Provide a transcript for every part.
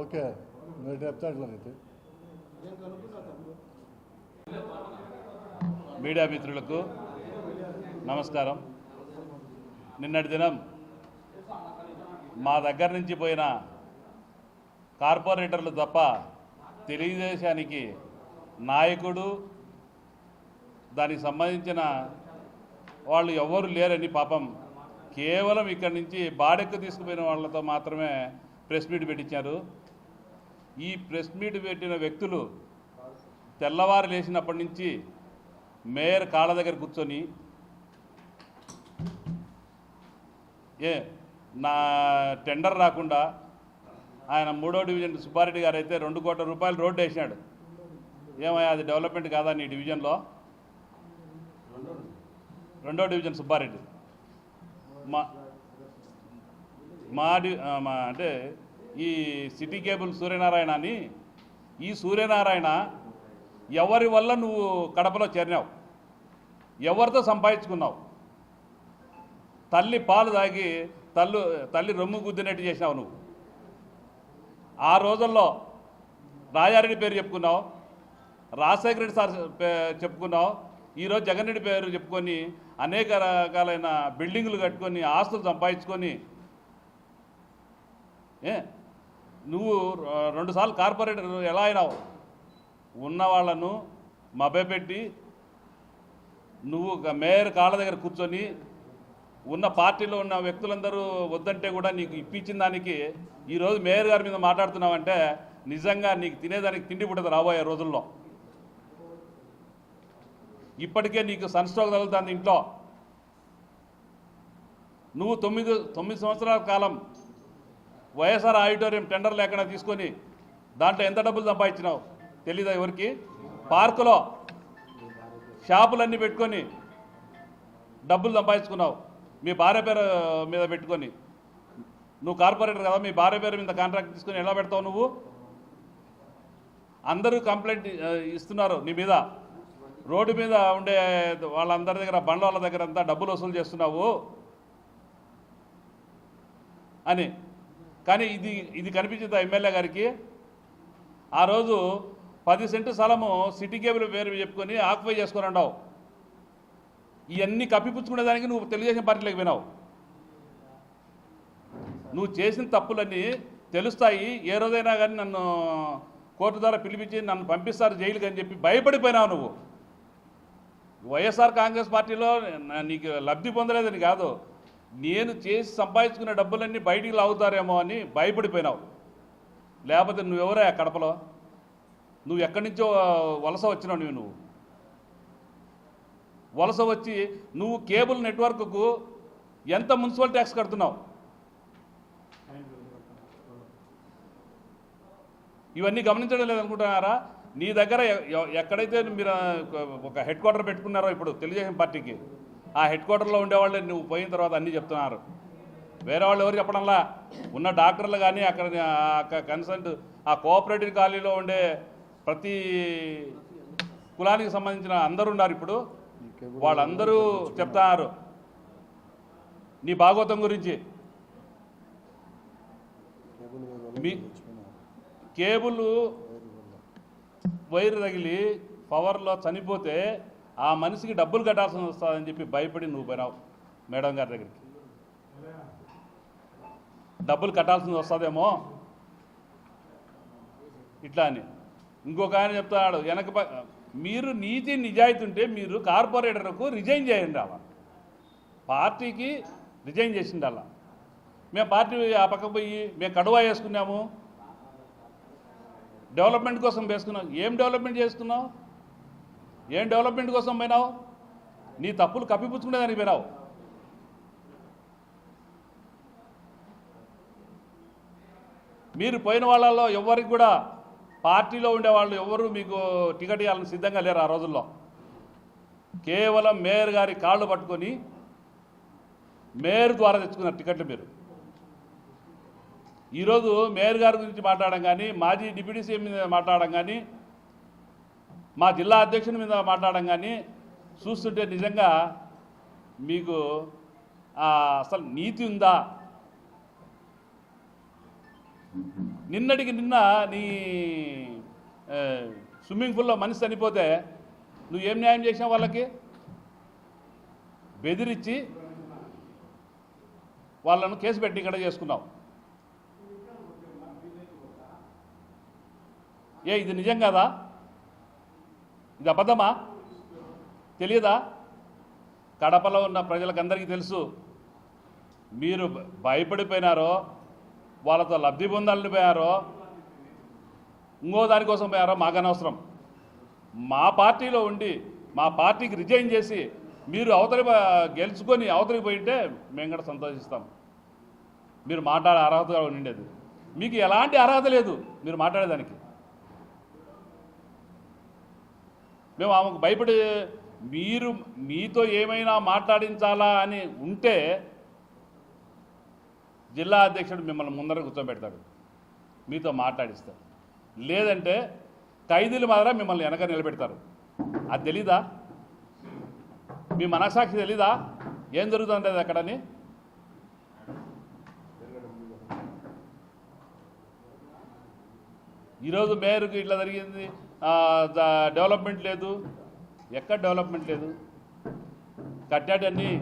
Okay. మీరు చెప్తే media మిత్రులకు నమస్కారం. నిన్నటి దినం మా దగ్గర నుంచి పోయిన కార్పొరేటర్లు తప్ప తెలుగుదేశానికి నాయకుడు దానికి సంబంధించిన వాళ్ళు ఎవరు లేరని పాపం కేవలం ఇక్కడి నుంచి బాడెక్కు తీసుకుపోయిన వాళ్ళతో మాత్రమే ప్రెస్ మీట్ పెట్టించారు. ఈ ప్రెస్ మీట్ పెట్టిన వ్యక్తులు తెల్లవారు లేచినప్పటి నుంచి మేయర్ కాళ్ళ దగ్గర కూర్చొని ఏ నా టెండర్ రాకుండా ఆయన మూడో డివిజన్ సుబ్బారెడ్డి గారు అయితే రెండు కోట్ల రూపాయలు రోడ్డు వేసినాడు. ఏమయ్యా అది డెవలప్మెంట్ కాదా నీ డివిజన్లో? రెండో డివిజన్ సుబ్బారెడ్డి. మా మా డి మా అంటే ఈ సిటీ కేబుల్ సూర్యనారాయణ అని ఈ సూర్యనారాయణ ఎవరి వల్ల నువ్వు కడపలో చేరినావు? ఎవరితో సంపాదించుకున్నావు? తల్లి పాలు తాగి తల్లు తల్లి రొమ్ము గుద్దినట్టు చేసినావు నువ్వు. ఆ రోజుల్లో రాజారెడ్డి పేరు చెప్పుకున్నావు రాజశేఖర రెడ్డి సార్ పే- చెప్పుకున్నావు ఈరోజు జగన్ రెడ్డి పేరు చెప్పుకొని అనేక రకాలైన బిల్డింగులు కట్టుకొని ఆస్తులు సంపాదించుకొని ఏ? నువ్వు రెండుసార్లు కార్పొరేటర్ ఎలా అయినావు? ఉన్న వాళ్ళను మభ్యపెట్టి నువ్వు ఒక మేయర్ కాళ్ళ దగ్గర కూర్చొని ఉన్న పార్టీలో ఉన్న వ్యక్తులందరూ వద్దంటే కూడా నీకు ఇప్పించిన దానికి ఈరోజు మేయర్ గారి మీద మాట్లాడుతున్నావంటే నిజంగా నీకు తినేదానికి తిండి పుట్టదు రాబోయే రోజుల్లో. ఇప్పటికే నీకు సన్ స్ట్రోక్ తగులుతుంది ఇంట్లో. నువ్వు తొమ్మిది తొమ్మిది సంవత్సరాల కాలం వైఎస్ఆర్ ఆడిటోరియం టెండర్ లేకుండా తీసుకొని దాంట్లో ఎంత డబ్బులు సంపాదించినావు తెలీదా ఎవరికి? పార్కులో షాపులన్నీ పెట్టుకొని డబ్బులు సంపాదించుకున్నావు. మీ భార్య పేరు మీద పెట్టుకొని. నువ్వు కార్పొరేటర్ కదా మీ భార్య పేరు మీద కాంట్రాక్ట్ తీసుకొని ఎలా పెడతావు నువ్వు? అందరూ కంప్లైంట్ ఇస్తున్నారు నీ మీద. రోడ్డు మీద ఉండే వాళ్ళందరి దగ్గర బండ్ల వాళ్ళ దగ్గర అంతా డబ్బులు వసూలు చేస్తున్నావు అని. కానీ ఇది ఇది కనిపించింది ఎమ్మెల్యే గారికి. ఆ రోజు పది సెంటు స్థలము సిటీ కేబుల్ పేరు చెప్పుకొని ఆక్యుపై చేసుకుని ఉండవు. ఇవన్నీ కప్పిపుచ్చుకునేదానికి నువ్వు తెలుగుదేశం పార్టీలోకి వినావు నువ్వు చేసిన తప్పులన్నీ తెలుస్తాయి. ఏ రోజైనా కానీ నన్ను కోర్టు ద్వారా పిలిపించి నన్ను పంపిస్తారు జైలుకి అని చెప్పి భయపడిపోయినావు నువ్వు. వైఎస్ఆర్ కాంగ్రెస్ పార్టీలో నీకు లబ్ధి పొందలేదని కాదు. నేను చేసి సంపాదించుకున్న డబ్బులన్నీ బయటికి లాగుతారేమో అని భయపడిపోయినావు. లేకపోతే నువ్వెవరా కడపలో? నువ్వు ఎక్కడి నుంచో వలస వచ్చినావు నువ్వు నువ్వు. వలస వచ్చి నువ్వు కేబుల్ నెట్వర్క్కు ఎంత మున్సిపల్ ట్యాక్స్ కడుతున్నావు? ఇవన్నీ గమనించడం లేదనుకుంటున్నారా? నీ దగ్గర ఎక్కడైతే మీరు ఒక హెడ్ క్వార్టర్ పెట్టుకున్నారో ఇప్పుడు తెలుగుదేశం పార్టీకి. ఆ హెడ్ క్వార్టర్లో ఉండేవాళ్ళే నువ్వు పోయిన తర్వాత అన్నీ చెప్తున్నారు. వేరే వాళ్ళు ఎవరు చెప్పడంలా? ఉన్న డాక్టర్లు కానీ అక్కడ కన్సల్ట్ ఆ కోఆపరేటివ్ కాలనీలో ఉండే ప్రతి కులానికి సంబంధించిన అందరూ ఉన్నారు ఇప్పుడు. వాళ్ళందరూ చెప్తున్నారు. నీ భాగవతం గురించి. మీ కేబుల్ వైర్ తగిలి పవర్లో చనిపోతే ఆ మనిషికి డబ్బులు కట్టాల్సి వస్తుందని చెప్పి భయపడి నువ్వు పోయినావు మేడం గారి దగ్గరికి. డబ్బులు కట్టాల్సింది వస్తుందేమో? ఇట్లా అని. ఇంకొక ఆయన చెప్తాడు వెనక మీరు నీతి నిజాయితీ ఉంటే మీరు కార్పొరేటర్కు రిజైన్ చేయండి అలా. పార్టీకి రిజైన్ చేసింది అలా. మేము పార్టీ ఆ పక్కకు పోయి మేము కడువా వేసుకున్నాము. డెవలప్మెంట్ కోసం వేసుకున్నాం. ఏం డెవలప్మెంట్ చేసుకున్నావు ఏం డెవలప్మెంట్ కోసం పోయినావు? నీ తప్పులు కప్పిపుచ్చుకునేదానికి పోయినావు. మీరు పోయిన వాళ్ళలో ఎవరికి కూడా పార్టీలో ఉండే వాళ్ళు ఎవరు మీకు టికెట్ ఇవ్వాలని సిద్ధంగా లేరు ఆ రోజుల్లో. కేవలం మేయర్ గారి కాళ్ళు పట్టుకొని మేయర్ ద్వారా తెచ్చుకున్నారు టికెట్లు మీరు. ఈరోజు మేయర్ గారి గురించి మాట్లాడడం కానీ మాజీ డిప్యూటీ సీఎం మీద మాట్లాడడం కానీ మా జిల్లా అధ్యక్షుని మీద మాట్లాడడం కానీ చూస్తుంటే నిజంగా మీకు అసలు నీతి ఉందా? నిన్నటికి నిన్న నీ స్విమ్మింగ్ పూల్లో మనిషి చనిపోతే నువ్వు ఏం న్యాయం చేసినావు వాళ్ళకి? బెదిరించి వాళ్ళను కేసు పెట్టి ఇక్కడ చేసుకున్నావు. ఏ ఇది నిజం కదా? ఇది అబద్ధమా? తెలియదా కడపలో ఉన్న ప్రజలకందరికీ తెలుసు. మీరు భయపడిపోయినారో వాళ్ళతో లబ్ధి పొందాలని పోయారో ఇంకో దానికోసం పోయారో మాకనవసరం మా పార్టీలో ఉండి మా పార్టీకి రిజైన్ చేసి మీరు అవతలి గెలుచుకొని అవతలికి పోయింటే మేము కూడా సంతోషిస్తాం. మీరు మాట్లాడే అర్హత ఉండేది మీకు ఎలాంటి అర్హత లేదు మీరు మాట్లాడేదానికి. మేము ఆమెకు భయపడి మీరు మీతో ఏమైనా మాట్లాడించాలా అని ఉంటే జిల్లా అధ్యక్షుడు మిమ్మల్ని ముందర కూర్చోబెడతాడు. మీతో మాట్లాడిస్తాడు. లేదంటే ఖైదీలు మాత్రం మిమ్మల్ని వెనక నిలబెడతారు. అది తెలీదా? మీ మనసాక్షి తెలీదా? ఏం జరుగుతుంది అక్కడని ఈరోజు మేయర్కి ఇట్లా జరిగింది. డెవలప్మెంట్ లేదు. ఎక్కడ డెవలప్మెంట్ లేదు? కట్టాడన్ని.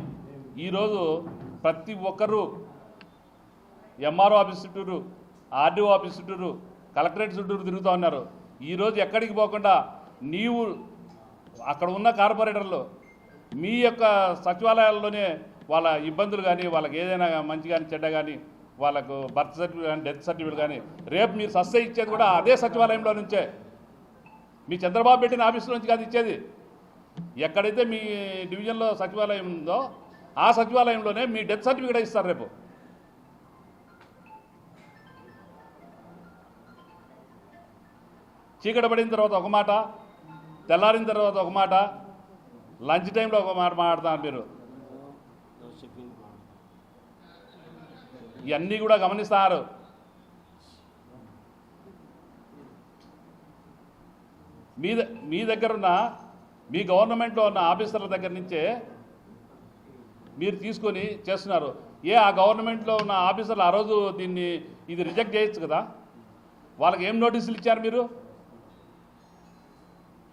ఈరోజు ప్రతి ఒక్కరూ ఎంఆర్ఓ ఆఫీస్ చుట్టూరు ఆర్డీఓ ఆఫీస్ చుట్టూరు కలెక్టరేట్ చుట్టూరు తిరుగుతూ ఉన్నారు. ఈరోజు ఎక్కడికి పోకుండా నీవు అక్కడ ఉన్న కార్పొరేటర్లు మీ యొక్క సచివాలయాల్లోనే వాళ్ళ ఇబ్బందులు కానీ వాళ్ళకి ఏదైనా మంచి కానీ చెడ్డ కానీ వాళ్ళకు బర్త్ సర్టిఫికేట్ కానీ డెత్ సర్టిఫికేట్ కానీ రేపు మీరు సస్సే ఇచ్చేది కూడా అదే సచివాలయంలో నుంచే. మీ చంద్రబాబు పెట్టిన ఆఫీసులో నుంచి కాదు ఇచ్చేది. ఎక్కడైతే మీ డివిజన్లో సచివాలయం ఉందో ఆ సచివాలయంలోనే మీ డెత్ సర్టిఫికేట్ ఇస్తారు రేపు. చీకట పడిన తర్వాత ఒక మాట తెల్లారిన తర్వాత ఒక మాట లంచ్ టైంలో ఒక మాట మాట్లాడతాను మీరు. ఇవన్నీ కూడా గమనిస్తారు. మీ ద- మీ దగ్గర ఉన్న మీ గవర్నమెంట్లో ఉన్న ఆఫీసర్ల దగ్గర నుంచే మీరు తీసుకొని చేస్తున్నారు. ఏ ఆ గవర్నమెంట్లో ఉన్న ఆఫీసర్లు ఆ రోజు దీన్ని ఇది రిజెక్ట్ చేయొచ్చు కదా? వాళ్ళకి ఏం నోటీసులు ఇచ్చారు మీరు?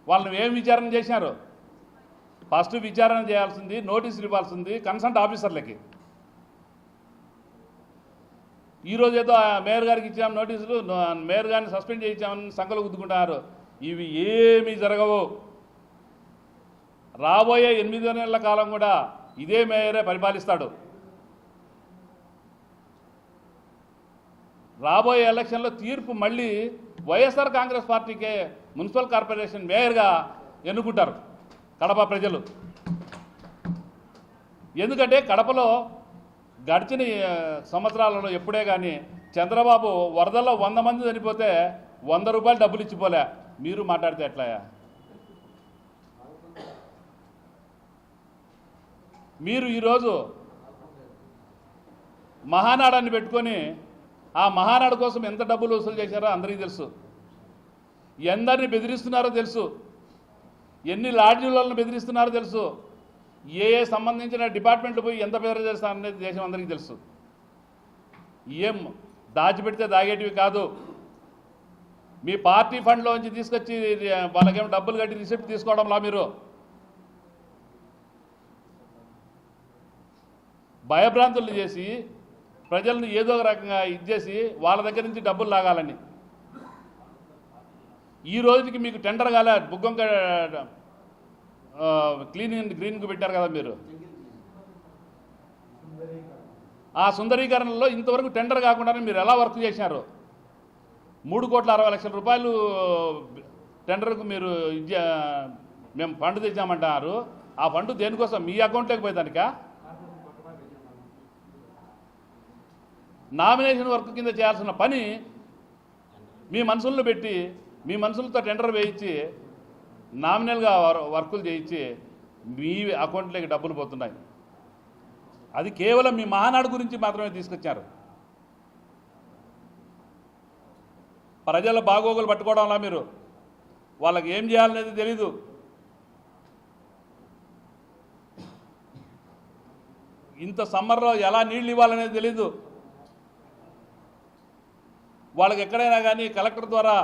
వాళ్ళని ఏం విచారణ చేశారు? ఫస్ట్ విచారణ చేయాల్సింది నోటీసులు ఇవ్వాల్సింది కన్సల్ట్ ఆఫీసర్లకి. ఈరోజు ఏదో ఆ మేయర్ గారికి ఇచ్చాం నోటీసులు మేయర్ గారిని సస్పెండ్ చేయించామని సంఖలు గుద్దుకుంటున్నారు. ఇవి ఏమీ జరగవు. రాబోయే ఎనిమిది నెలల కాలం కూడా ఇదే మేయరే పరిపాలిస్తాడు. రాబోయే ఎలక్షన్లో తీర్పు మళ్ళీ వైఎస్ఆర్ కాంగ్రెస్ పార్టీకే మున్సిపల్ కార్పొరేషన్ మేయర్గా ఎన్నుకుంటారు కడప ప్రజలు. ఎందుకంటే కడపలో గడిచిన సంవత్సరాలలో ఎప్పుడే కానీ చంద్రబాబు వరదల్లో వంద మంది చనిపోతే వంద రూపాయలు డబ్బులు ఇచ్చిపోలే. మీరు మాట్లాడితే ఎట్లాయా మీరు ఈరోజు మహానాడాన్ని పెట్టుకొని ఆ మహానాడు కోసం ఎంత డబ్బులు వసూలు చేశారో అందరికీ తెలుసు. ఎందరిని బెదిరిస్తున్నారో తెలుసు. ఎన్ని లాడ్జీలను బెదిరిస్తున్నారో తెలుసు. ఏ ఏ సంబంధించిన డిపార్ట్మెంట్లు పోయి ఎంత పేరు చేస్తారనేది దేశం అందరికీ తెలుసు. ఏం దాచిపెడితే దాగేటివి కాదు. మీ పార్టీ ఫండ్లోంచి తీసుకొచ్చి వాళ్ళకేమో డబ్బులు కట్టి రిసిప్ట్ తీసుకోవడంలా మీరు. భయభ్రాంతులు చేసి ప్రజలను ఏదో ఒక రకంగా ఇచ్చేసి వాళ్ళ దగ్గర నుంచి డబ్బులు లాగాలని. ఈ రోజుకి మీకు టెండర్ కాలే బుగ్గంక క్లీనింగ్ గ్రీన్కు గ్రీన్కి పెట్టారు కదా మీరు. ఆ సుందరీకరణలో ఇంతవరకు టెండర్ కాకుండానే మీరు ఎలా వర్క్ చేశారు? మూడు కోట్ల అరవై లక్షల రూపాయలు టెండర్కు మీరు మేము ఫండ్ తెచ్చామంటున్నారు ఆ ఫండ్ దేనికోసం? మీ అకౌంట్లోకి పోయేదానిక? నామినేషన్ వర్క్ కింద చేయాల్సిన పని మీ మనుషులను పెట్టి మీ మనుషులతో టెండర్ వేయించి నామినల్గా వర్- వర్కులు చేయించి మీ అకౌంట్లోకి డబ్బులు పోతున్నాయి. అది కేవలం మీ మహానాడు గురించి మాత్రమే తీసుకొచ్చారు. ప్రజల బాగోగులు పట్టుకోవడంలా మీరు? వాళ్ళకి ఏం చేయాలనేది తెలీదు. ఇంత సమ్మర్లో ఎలా నీళ్ళు ఇవ్వాలనేది తెలీదు. వాళ్ళకి ఎక్కడైనా కానీ కలెక్టర్ ద్వారా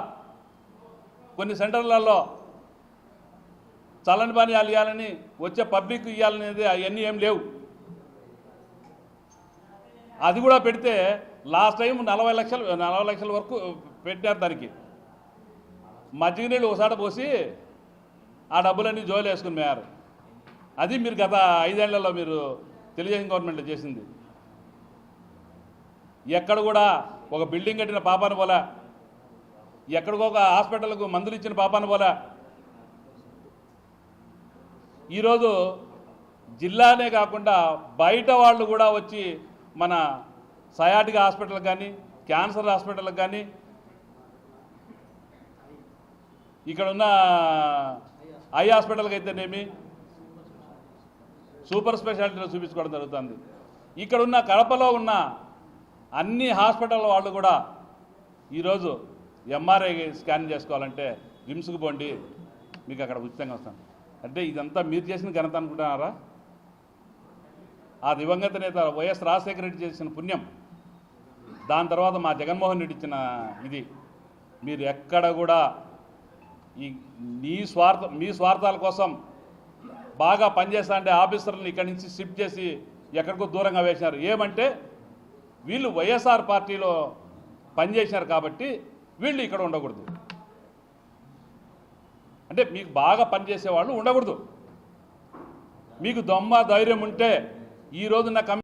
కొన్ని సెంటర్లలో చల్లని పానీయాలు ఇవ్వాలని వచ్చే పబ్లిక్ ఇవ్వాలనేది అవన్నీ ఏం లేవు. అది కూడా పెడితే లాస్ట్ టైం నలభై లక్షలు నలభై లక్షల వరకు పెట్టారు దానికి. మజ్జిగ నీళ్ళు ఒకసారి పోసి ఆ డబ్బులన్నీ జోలు వేసుకుని మేయారు. అది మీరు గత ఐదేళ్ళలో మీరు తెలుగుదేశం గవర్నమెంట్ చేసింది. ఎక్కడ కూడా ఒక బిల్డింగ్ కట్టిన పాపాన పోలా. ఎక్కడికో ఒక హాస్పిటల్కు మందులు ఇచ్చిన పాపాన పోలా. ఈరోజు జిల్లానే కాకుండా బయట వాళ్ళు కూడా వచ్చి మన సయాటిక్ హాస్పిటల్ కానీ క్యాన్సర్ హాస్పిటల్కి కానీ ఇక్కడ ఉన్న ఐ హాస్పిటల్కి అయితేనేమి? సూపర్ స్పెషాలిటీలో చూపించుకోవడం జరుగుతుంది. ఇక్కడ ఉన్న కడపలో ఉన్న అన్ని హాస్పిటల్ వాళ్ళు కూడా ఈరోజు ఎంఆర్ఐ స్కాన్ చేసుకోవాలంటే రిమ్స్కి పోండి మీకు అక్కడ ఉచితంగా వస్తాను అంటే ఇదంతా మీరు చేసిన ఘనత అనుకుంటున్నారా? ఆ దివంగత నేత వైఎస్ రాజశేఖర రెడ్డి చేసిన పుణ్యం. దాని తర్వాత మా జగన్మోహన్ రెడ్డి ఇచ్చిన ఇది. మీరు ఎక్కడ కూడా ఈ నీ స్వార్థ మీ స్వార్థాల కోసం బాగా పనిచేస్తా అంటే ఆఫీసర్లను ఇక్కడి నుంచి షిఫ్ట్ చేసి ఎక్కడికో దూరంగా వేసినారు. ఏమంటే వీళ్ళు వైఎస్ఆర్ పార్టీలో పనిచేసినారు కాబట్టి వీళ్ళు ఇక్కడ ఉండకూడదు. అంటే మీకు బాగా పనిచేసే వాళ్ళు ఉండకూడదు. మీకు దొమ్మ ధైర్యం ఉంటే ఈ కమి